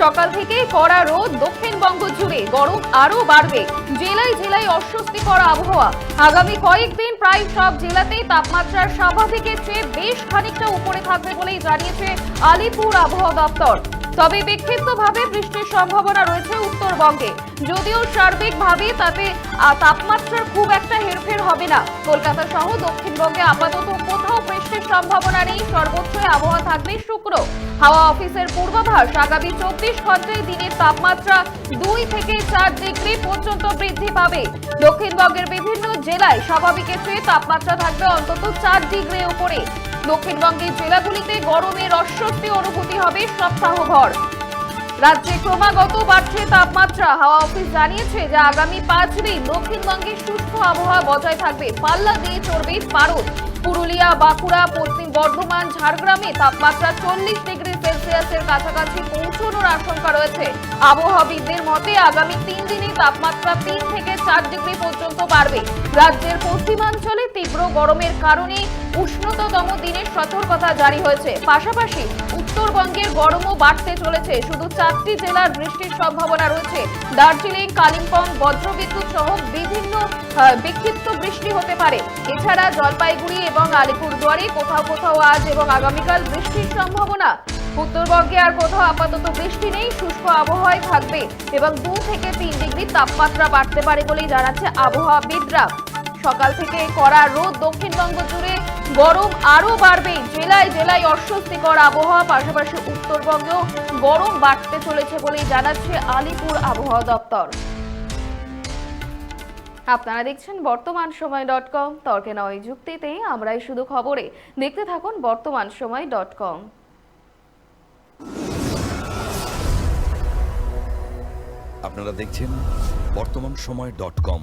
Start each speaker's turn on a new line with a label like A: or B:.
A: সকাল থেকেই কড়া রোদ দক্ষিণবঙ্গ জুড়ে, গরম আরও বাড়বে। জেলায় জেলায় অস্বস্তিকর আবহাওয়া। আগামী কয়েকদিন প্রায় সব জেলাতেই তাপমাত্রার স্বাভাবিকের চেয়ে বেশ খানিকটা উপরে থাকবে বলেই জানিয়েছে আলিপুর আবহাওয়া দপ্তর। তবে বিক্ষিপ্তভাবে বৃষ্টির সম্ভাবনা রয়েছে উত্তরবঙ্গে। যদিও সার্বিকভাবে তাতে তাপমাত্রার খুব একটা হেরফের হবে না। কলকাতা সহ দক্ষিণবঙ্গে আপাতত বৃষ্টির সম্ভাবনা নেই সর্বোচ্চ আবহাওয়া থাকবে শুক্র। হাওয়া অফিসের পূর্বাভাস, আগামী চব্বিশ ঘন্টায় দিনের তাপমাত্রা দুই থেকে চার ডিগ্রি পর্যন্ত বৃদ্ধি পাবে। দক্ষিণবঙ্গের বিভিন্ন জেলায় স্বাভাবিকের চেয়ে তাপমাত্রা থাকবে অন্তত চার ডিগ্রি উপরে। দক্ষিণবঙ্গের জেলাগুলিতে গরমের অস্বস্তি অনুভূতি হবে সপ্তাহভর। রাজ্যে ক্রমাগত বাড়ছে তাপমাত্রা। হাওয়া অফিস জানিয়েছে যে আগামী পাঁচ দিন দক্ষিণবঙ্গে শুষ্ক আবহাওয়া বজায় থাকবে। পাল্লা দিয়ে চড়বে পারদ। পুরুলিয়া, বাঁকুড়া, পশ্চিম বর্ধমান, ঝাড়গ্রামে তাপমাত্রা চল্লিশ ডিগ্রি সেলসিয়াসের কাছাকাছি পৌঁছানোর আশঙ্কা রয়েছে। আবহাওয়াবিদদের মতে আগামী তিন দিনে তাপমাত্রা তিন থেকে চার ডিগ্রি পর্যন্ত বাড়বে। রাজ্যের পশ্চিমাঞ্চলে তীব্র গরমের কারণে উষ্ণততম দিনের সতর্কতা জারি হয়েছে। পাশাপাশি উত্তরবঙ্গের গরমও বাড়তে চলেছে। শুধু চারটি জেলার বৃষ্টির সম্ভাবনা রয়েছে। দার্জিলিং, কালিম্পং, বজ্রবিদ্যুৎ সহ বিভিন্ন বিক্ষিপ্ত বৃষ্টি হতে পারে। এছাড়া জলপাইগুড়ি এবং আলিপুরদুয়ারে কোথাও কোথাও আজ এবং আগামীকাল বৃষ্টির সম্ভাবনা। উত্তরবঙ্গে আর কোথাও আপাতত বৃষ্টি নেই, শুষ্ক আবহাওয়ায় থাকবে এবং দু থেকে তিন ডিগ্রি তাপমাত্রা বাড়তে পারে বলেই জানাচ্ছে আবহাওয়াবিদরা। সকাল থেকে কড়া রোদ দক্ষিণবঙ্গ জুড়ে গরম আরও বাড়বে। জেলায় জেলায় অস্বস্তিকর আবহাওয়া, পাশাপাশি উত্তরবঙ্গেও গরম বাড়তে চলেছে বলেই জানাচ্ছে আলিপুর আবহাওয়া দপ্তর। আপনারা দেখছেন বর্তমান সময় ডট কম। তর্কে নয় যুক্তিতে আমরাই শুধু খবরে। দেখতে থাকুন বর্তমান সময় ডট কম।
B: আপনারা দেখছেন বর্তমান সময় ডট কম।